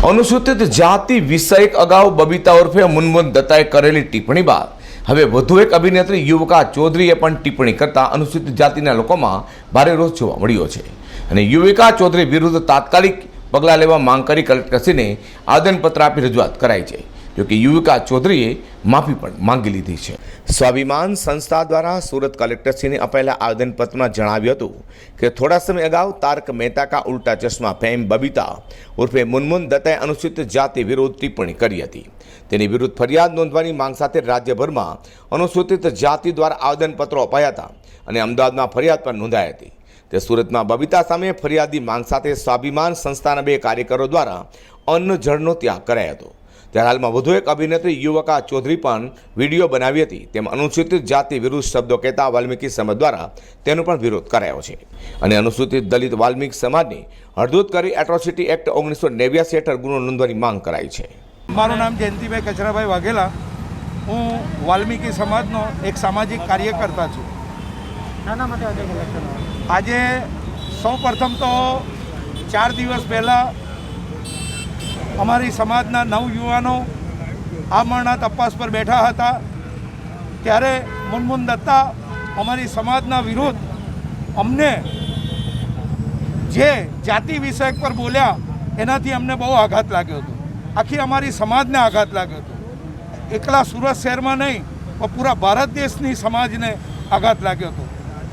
અનુસૂચિત જાતિ વિષયક અગાઉ બબીતા ઉર્ફે મુનમુન દત્તાએ કરેલી ટિપ્પણી બાદ હવે વધુ એક અભિનેત્રી યુવકા ચૌધરીએ પણ ટિપ્પણી કરતા અનુસૂચિત જાતિના લોકોમાં ભારે રોષ જોવા મળ્યો છે. અને યુવિકા ચૌધરી વિરુદ્ધ તાત્કાલિક પગલાં લેવા માંગ કરી કલેક્ટરશ્રીને આવેદનપત્ર આપી રજૂઆત કરાઈ છે. જોકે યુવિકા ચૌધરીએ માફી પણ માંગી લીધી છે સ્વાભિમાન સંસ્થા દ્વારા સુરત કલેક્ટરશ્રીને અપાયેલા આવેદનપત્રમાં જણાવ્યું હતું કે થોડા સમય અગાઉ તારક મહેતા કા ઉલ્ટા ચશ્મા ફેમ બબીતા ઉર્ફે મુનમુન દત્તાએ અનુસૂચિત જાતિ વિરુદ્ધ ટિપ્પણી કરી હતી તેની વિરુદ્ધ ફરિયાદ નોંધવાની માંગ સાથે રાજ્યભરમાં અનુસૂચિત જાતિ દ્વારા આવેદનપત્રો અપાયા હતા અને અમદાવાદમાં ફરિયાદ પણ નોંધાઈ હતી। તે સુરતમાં બબીતા સામે ફરિયાદી માંગ સાથે સ્વાભિમાન સંસ્થાના બે કાર્યકરો દ્વારા અન્ન જળનો ત્યાગ કરાયો હતો। ત્યારે હાલમાં વધુ એક અભિનેત્રી યુવકા ચૌધરી પણ વીડિયો બનાવી હતી તેમ અનુસૂચિત જાતિ વિરુદ્ધ શબ્દો કહેતા વાલ્મીકી સમાજ દ્વારા તેનો પણ વિરોધ કરાયો છે. અને અનુસૂચિત દલિત વાલ્મીકી સમાજની હળદૂત કરી એટ્રોસિટી એક્ટ ઓગણીસો નેવ્યાસી હેઠળ ગુનો નોંધવાની માંગ કરાઈ છે. મારું નામ જયંતિભાઈ કચરાભાઈ વાઘેલા. હું વાલ્મીકી સમાજનો એક સામાજિક કાર્યકર્તા છું. આજે સૌ પ્રથમ તો ચાર દિવસ પહેલાં અમારી સમાજના નવ યુવાનો આમરણના તપાસ પર બેઠા હતા. ત્યારે મુનમુન દત્તા અમારી સમાજના વિરુદ્ધ અમને જે જાતિ વિષયક પર બોલ્યા, એનાથી અમને બહુ આઘાત લાગ્યો હતો. આખી અમારી સમાજને આઘાત લાગ્યો હતો. એકલા સુરત શહેરમાં નહીં, પણ પૂરા ભારત દેશની સમાજને આઘાત લાગ્યો હતો.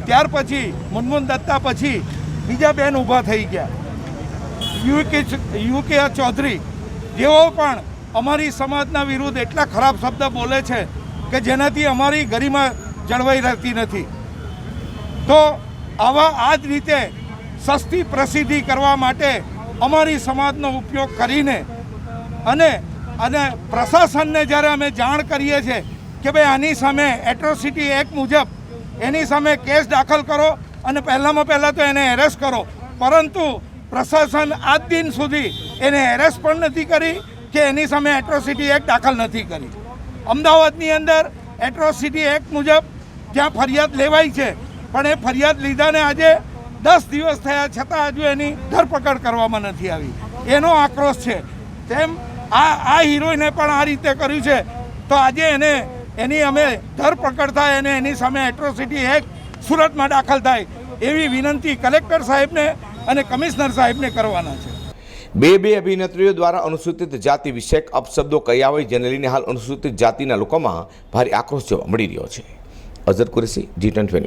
ત્યાર પછી, મુનમુન દત્તા પછી બીજા બેન ઊભા થઈ ગયા. યુકે યુકે ચૌધરી જેઓ પણ અમારી સમાજના વિરુદ્ધ એટલા ખરાબ શબ્દ બોલે છે કે જેનાથી અમારી ગરિમા જળવાઈ રહેતી નથી. તો આવા આ જ રીતે સસ્તી પ્રસિદ્ધિ કરવા માટે અમારી સમાજનો ઉપયોગ કરીને અને અને પ્રશાસનને જ્યારે અમે જાણ કરીએ છીએ કે ભાઈ આની સામે એટ્રોસિટી એક્ટ મુજબ એની સામે કેસ દાખલ કરો અને પહેલાંમાં પહેલાં તો એને એરેસ્ટ કરો. પરંતુ પ્રશાસન આજ દિન સુધી એને એરેસ્ટ પણ નથી કરી કે એની સામે એટ્રોસિટી એક્ટ દાખલ નથી કરી. અમદાવાદની અંદર એટ્રોસિટી એક્ટ મુજબ ત્યાં ફરિયાદ લેવાઈ છે, પણ એ ફરિયાદ લીધાને આજે દસ દિવસ થયા છતાં હજુ એની ધરપકડ કરવામાં નથી આવી. એનો આક્રોશ છે. તેમ આ આ હિરોઈને પણ આ રીતે કર્યું છે. તો આજે એને, એની અમે ધરપકડ થાય અને એની સામે એટ્રોસિટી એક્ટ સુરતમાં દાખલ થાય એવી વિનંતી કલેક્ટર સાહેબને અને કમિશનર સાહેબને કરવાના છે. બે બે અભિનેત્રીઓ દ્વારા અનુસૂચિત જાતિ વિષયક અપશબ્દો કહ્યા હોય જેને લઈને હાલ અનુસૂચિત જાતિના લોકોમાં ભારે આક્રોશ જોવા મળી રહ્યો છે. Azhar Qureshi G twenty